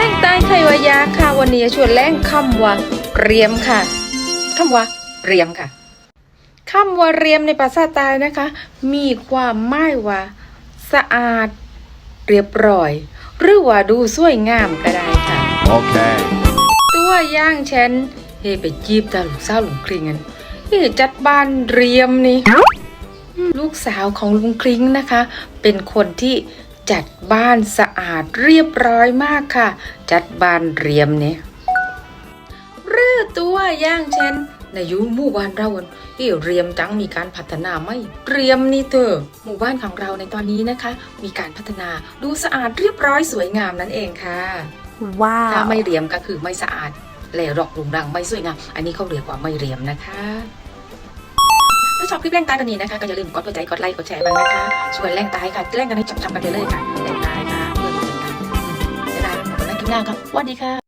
แรงใต้ไทยวายาค่ะ วันนี้จะชวนแรงคำว่าเรียมค่ะคำว่าเรียมค่ะคำว่าเรียมในภาษาใต้นะคะ มีความหมายว่าสะอาด เรียบร้อย หรือว่าดูสวยงามก็ได้ค่ะ Okay. ตัวอย่างเช่นเฮไปจีบตาลูกสาวลุงคริงกันเฮจัดบ้านเรียมนี่อืมลูกสาวของลุงคริงนะคะ เป็นคนที่ จัดบ้านสะอาดเรียบร้อยมากค่ะ จัดบ้านเรียมเนี่ยหรือตัวอย่างเช่นในยุคหมู่บ้านเราเฮเรียมจังมีการพัฒนาไม่เรียมนี่เถอะหมู่บ้านของเราในตอนนี้นะคะ มีการพัฒนาดูสะอาดเรียบร้อยสวยงามนั่นเองค่ะว้าถ้าวไม่เรียมก็คือไม่สะอาดแหล่รอกรุงรังไม่สวยงามอันนี้เขาเรียกว่าไม่เรียมนะคะถ้า ชอบคลิปแรงตายกันนี้นะคะก็อย่าลืมกดหัวใจกดไลค์กดแชร์บ้างนะคะช่วยแรงตายค่ะแรงกันให้จำๆกันไปเลยค่ะแรงตายค่ะเพื่อนมาเป็นกันอืมจะได้ขอบคุณคลิปหน้าครับสวัสดีค่ะ